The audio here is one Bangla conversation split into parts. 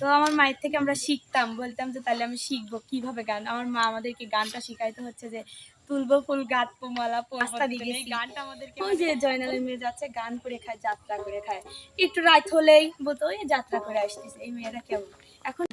তো আমার মায়ের থেকে আমরা শিখতাম বলতাম যে তাহলে আমি শিখব কীভাবে গান। আমার মা আমাদেরকে গানটা শিখাইতে হচ্ছে যে তুলবো ফুল গাঁথবো মালা রাস্তা দিয়ে গানটা আমাদেরকে ওই যে জয়নালের মেয়ে যাচ্ছে গান করে খায় যাত্রা করে খায়। একটু রাত হলেই বলতো ওই যাত্রা করে আসতেছে এই মেয়েরা কেমন? এখন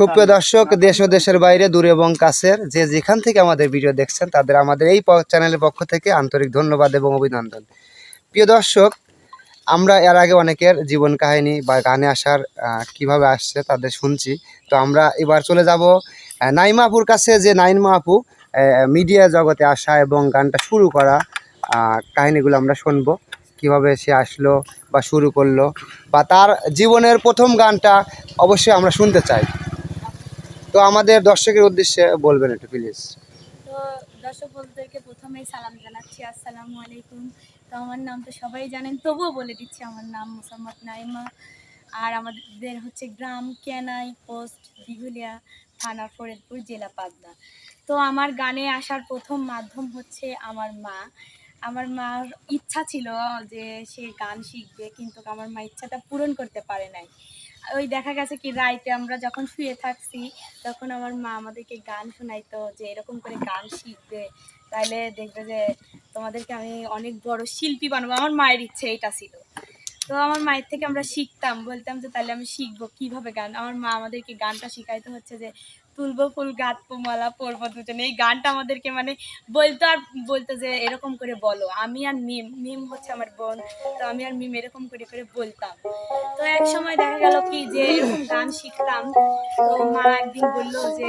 সুপ্রিয় দর্শক, দেশ ও দেশের বাইরে, দূরে এবং কাছের যে যেখান থেকে আমাদের ভিডিও দেখছেন, তাদের আমাদের এই চ্যানেলের পক্ষ থেকে আন্তরিক ধন্যবাদ এবং অভিনন্দন। প্রিয় দর্শক, আমরা এর আগে অনেকের জীবন কাহিনী বা গানে আসার কীভাবে আসছে তাদের শুনছি। তো আমরা এবার চলে যাব নাইমা আপুর কাছে যে নাইমা আপু মিডিয়া জগতে আসা এবং গানটা শুরু করা কাহিনীগুলো আমরা শুনব। কীভাবে সে আসলো বা শুরু করল বা তার জীবনের প্রথম গানটা অবশ্যই আমরা শুনতে চাই। তো আমাদের দর্শকের উদ্দেশ্যে বলবেন একটু প্লিজ তো দর্শক বন্ধুদেরকে প্রথমেই সালাম জানাচ্ছি, আসসালামু আলাইকুম। তো আমার নাম তো সবাই জানেন, তবুও বলে দিচ্ছি আমার নাম মোসাম্মদ নাইমা। আর আমাদের হচ্ছে গ্রাম কেনাই পোস্ট, দিঘুলিয়া থানা ফরিদপুর, জেলা পাবনা। তো আমার গানে আসার প্রথম মাধ্যম হচ্ছে আমার মা। আমার মার ইচ্ছা ছিল যে সে গান শিখবে, কিন্তু আমার মা ইচ্ছাটা পূরণ করতে পারে নাই। ওই দেখা গেছে কি, রাইতে আমরা যখন শুয়ে থাকছি, তখন আমার মা আমাদেরকে গান শোনাইতো যে এরকম করে গান শিখবে। তাহলে দেখবে যে তোমাদেরকে আমি অনেক বড় শিল্পী বানাবো। আমার মায়ের ইচ্ছে এটা ছিল। তো আমার মায়ের থেকে আমরা শিখতাম। বলতাম যে তাহলে আমি শিখব কীভাবে গান। আমার মা আমাদেরকে গানটা শিখাইতে হচ্ছে যে তুলবো ফুল গাঁথবো মালা পরবো দুজনে। এই গানটা আমাদেরকে মানে বলতো আর বলতো যে এরকম করে বলো। আমি আর মিম মিম হচ্ছে আমার বোন, তো আমি আর মিম এরকম করে করে বলতাম। তো এক সময় দেখা গেল কি যে গান শিখতাম, তো মা একদিন বলল যে,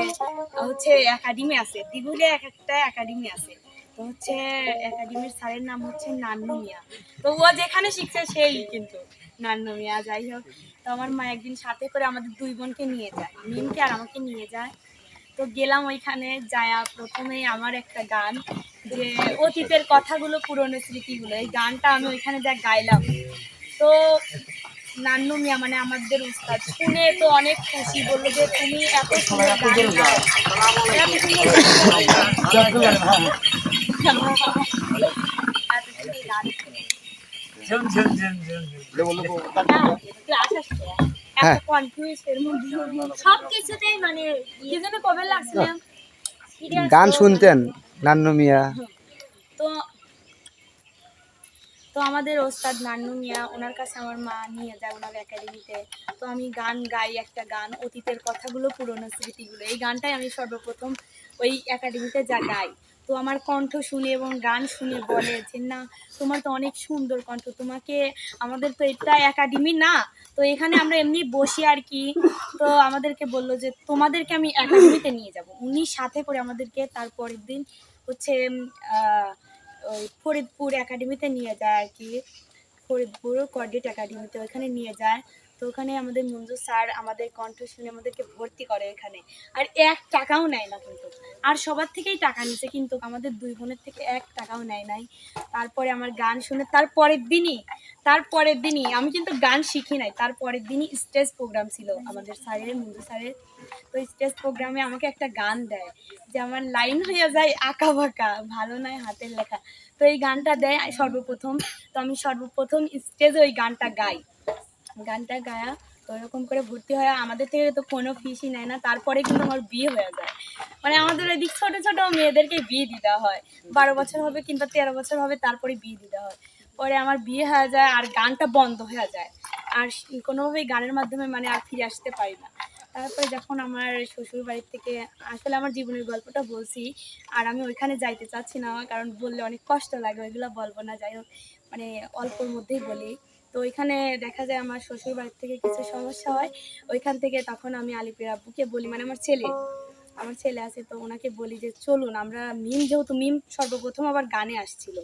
হচ্ছে একাডেমি আছে দিঘুলে এক একটা একাডেমি আছে। তো হচ্ছে একাডেমির স্যারের নাম হচ্ছে নান্নু মিয়া। তো ও যেখানে শিখছে সেই কিন্তু নান্নু মিয়া, যাই হোক। তো আমার মা একদিন সাথে করে আমাদের দুই বোনকে নিয়ে যায়। মিমকে আর আমাকে নিয়ে যায়। তো গেলাম ওইখানে যায়া প্রথমে আমার একটা গান যে অতীতের কথাগুলো পুরনো স্মৃতিগুলো। এই গানটা আমি ওইখানে যা গাইলাম। তো নান্নু মিয়া মানে আমাদের উস্তাদ শুনে তো অনেক খুশি। বলল যে তুমি এত সুন্দর গান গাও। এত সুন্দর গান গাও। এত সুন্দর গান হ্যাঁ। গান শুনতেন নান্নু মিয়া? তো তো আমাদের ওস্তাদ নান্নু মিয়া ওনার কাছে আমার মা নিয়ে যায় ওনার একাডেমিতে তো আমি গান গাই একটা গান অতীতের কথাগুলো পুরনো স্মৃতিগুলো। এই গানটাই আমি সর্বপ্রথম ওই একাডেমিতে যা গাই। তো আমার কণ্ঠ শুনে এবং গান শুনে বলে যে, না, তোমার তো অনেক সুন্দর কণ্ঠ। তোমাকে, আমাদের তো এটা একাডেমি না। তো এখানে আমরা এমনি বসি আর কি। তো আমাদেরকে বলল যে, তোমাদেরকে আমি একাডেমিতে নিয়ে যাব। উনি সাথে করে আমাদেরকে তারপরের দিন হচ্ছে ওই ফরিদপুর একাডেমিতে নিয়ে যায় আর কি। ফরিদপুর কর্ডেট একাডেমিতে ওখানে নিয়ে যায়। তো ওখানে আমাদের মঞ্জু স্যার আমাদের কণ্ঠ শুনে আমাদেরকে ভর্তি করে এখানে। আর এক টাকাও নেয় না কিন্তু। আর সবার থেকেই টাকা নিছে কিন্তু আমাদের দুই বোনের থেকে এক টাকাও নেয় নাই। তারপরে আমার গান শুনে তারপরের দিনই তারপরের দিনই, আমি কিন্তু গান শিখি নাই, তারপরের দিনই স্টেজ প্রোগ্রাম ছিল আমাদের স্যারের, মঞ্জু স্যারের। তো স্টেজ প্রোগ্রামে আমাকে একটা গান দেয়, যে আমার লাইন হয়ে যায় আঁকা বাঁকা, ভালো নয় হাতের লেখা। তো এই গানটা দেয় সর্বপ্রথম। তো আমি সর্বপ্রথম স্টেজে ওই গানটা গাই। গানটা গায়া, তো এরকম করে ভর্তি হয় আমাদের থেকে তো কোনো ফিসই নেয় না, তারপরে কিন্তু আমার বিয়ে হয়ে যায়। মানে আমাদের এদিক ছোটো ছোটো মেয়েদেরকে বিয়ে দিতে হয়। বারো বছর হবে কিংবা তেরো বছর হবে, তারপরে বিয়ে দিতে হয়। পরে আমার বিয়ে হয়ে যায় আর গানটা বন্ধ হয়ে যায়। আর কোনোভাবেই গানের মাধ্যমে মানে আর ফিরে আসতে পারি না। তারপরে যখন আমার শ্বশুর বাড়ির থেকে, আসলে আমার জীবনের গল্পটা বলছি, আর আমি ওইখানে যাইতে চাচ্ছি না, কারণ বললে অনেক কষ্ট লাগে, ওইগুলো বলব না, যাই হোক। মানে অল্পর মধ্যেই বলি। তো ওইখানে দেখা যায় আমার শ্বশুর বাড়ির থেকে কিছু সমস্যা হয়। ওইখান থেকে তখন আমি আলিপুর আব্বুকে বলি মানে আমার ছেলে। আমার ছেলে আছে তো ওনাকে বলি যে চলুন আমরা মিম যেহেতু মিম সর্বপ্রথম আবার গানে আসছিল।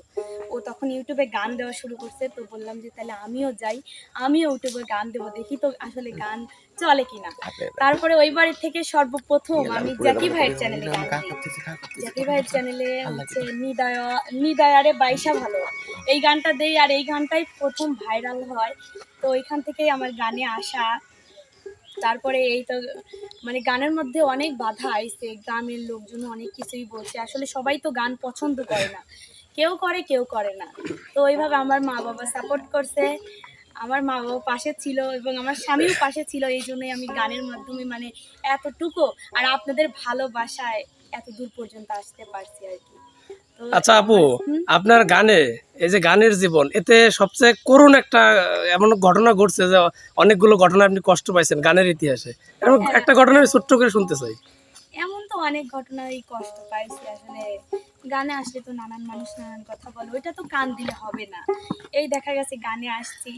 ও তখন ইউটিউবে গান দেওয়া শুরু করছে তো বললাম যে তাহলে আমিও যাই আমিও ইউটিউবে গান দেবো দেখি তো আসলে গান চলে কিনা। তারপরে ওই বাড়ি থেকে সর্বপ্রথম আমি জ্যাকি ভাইয়ের চ্যানেলে গান জ্যাকি ভাইয়ের চ্যানেলে হচ্ছে নিদয়া নিদয়ারে বাইশা ভালো। এই গানটা দেই আর এই গানটাই প্রথম ভাইরাল হয়। তো ওইখান থেকেই আমার গানে আসা। তারপরে এই তো মানে গানের মধ্যে অনেক বাধা আইছে, গ্রামের লোকজন অনেক কিছুই বলছে। আসলে সবাই তো গান পছন্দ করে না। কেউ করে কেউ করে না। তো ওইভাবে আমার মা বাবা সাপোর্ট করছে। আমার মা বাবা পাশে ছিল এবং আমার স্বামীও পাশে ছিল। এই জন্যই আমি গানের মাধ্যমে মানে এতটুকু আর আপনাদের ভালোবাসায় এত দূর পর্যন্ত আসতে পারছি আর কি। আচ্ছা আপু আপনার গানে এই যে গানের জীবন এতে সবচেয়ে করুণ একটা এমন ঘটনা ঘটছে যে অনেকগুলো ঘটনা আপনি কষ্ট পাইছেন গানের ইতিহাসে। এরকম হ্যাঁ। একটা ঘটনা আমি ছোট্ট করে শুনতে চাই। এমন তো অনেক ঘটনারই কষ্ট পাইছি আসলে গানে আসলে তো নানান মানুষ নানান কথা বলে ওইটা তো কান দিলে হবে না। এই দেখা গেছে গানে আসছি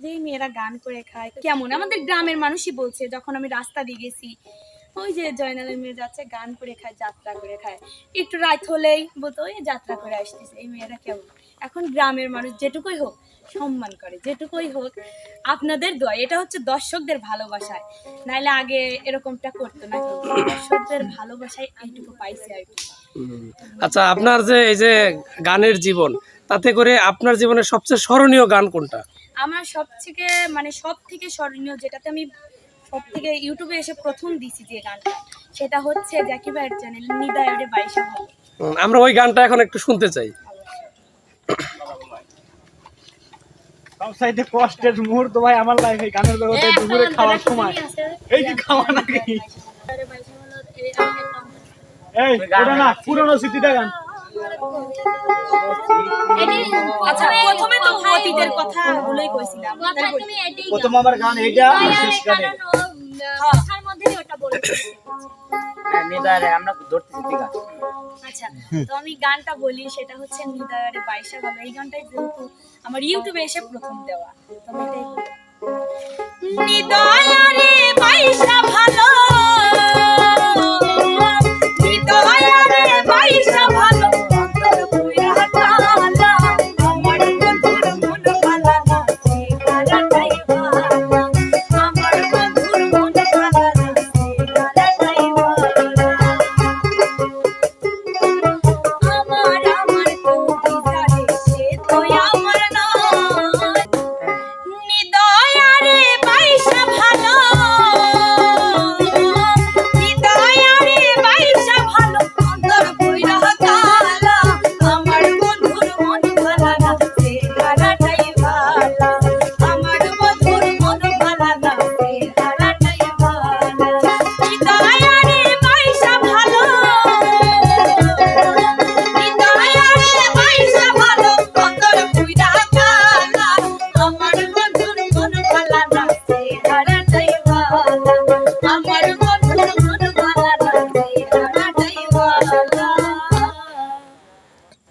যে মেয়েরা গান করে খায় কেমন? আমাদের গ্রামের মানুষই বলছে যখন আমি রাস্তা দিয়ে গেছি ওই যে জয়নালের মেয়ে যাচ্ছে গান করে খায় যাত্রা করে খায়। একটু রাত হলেই বলতো ওই যাত্রা করে আসতেছে এই মেয়েরা কেমন? এখন গ্রামের মানুষ যেটুকুই হোক সম্মান করে যেটুকুই হোক আপনাদের দোয়া। এটা হচ্ছে দর্শকদের ভালোবাসায়। নাইলে আগে এরকমটা করতো না কেউ। দর্শকদের ভালোবাসায় এইটুকু পাইছি আর কি। আচ্ছা আপনার যে এই যে গানের জীবন তাতে করে আপনার জীবনের সবচেয়ে স্মরণীয় গান কোনটা? আমার সব থেকে মানে সব থেকে স্মরণীয় যেটাতে আমি সব থেকে ইউটিউবে এসে প্রথম দিছি যে গানটা সেটা হচ্ছে জ্যাকি ভাইয়ের চ্যানেল নিদায়রে বাইশা ভালো উম, আমরা ওই গানটা এখন একটু শুনতে চাই। সবসাইতে কষ্টের মুহূর্ত ভাই আমার লাইফে গানের জগতে দুপুরে খাওয়ার সময়। এই যে খাওয়া নাকি। এই ওটা না পুরনো স্মৃতিটা গান। আচ্ছা প্রথমে তো অতীতের কথা গুলোই কইছিলাম। প্রথম আমার গান এইটা শেষ গানে কথার মধ্যেই ওটা বলে দিয়েছি। আমরা ধরতেছি ঠিক আছে। আচ্ছা তো আমি গানটা বলি সেটা হচ্ছে নিদায়ারে বাইশা ভালো এই গানটাই যেহেতু আমার ইউটিউবে এসে প্রথম দেওয়া তো এটাই বলি। নিদয়ারে বাইশা ভালো।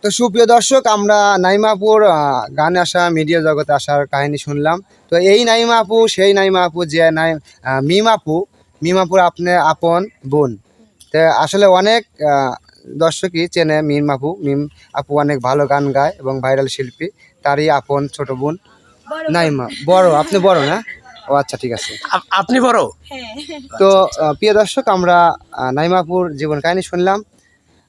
তো সুপ্রিয় দর্শক আমরা নাইমাপুর গানে আসা মিডিয়া জগতে আসার কাহিনী শুনলাম। তো এই নাইমা আপু সেই নাইমা আপু যে নাই মিমাপু মিম আপু মিম আপুর আপনি আপন বোন। তো আসলে অনেক দর্শকই চেনে মিম আপু মিম আপু অনেক ভালো গান গায় এবং ভাইরাল শিল্পী। তারই আপন ছোট বোন নাইমা। বড় আপনি বড় না? ও আচ্ছা ঠিক আছে। আপনি বড়? হ্যাঁ। তো প্রিয় দর্শক আমরা নাইমাপুর জীবন কাহিনী শুনলাম।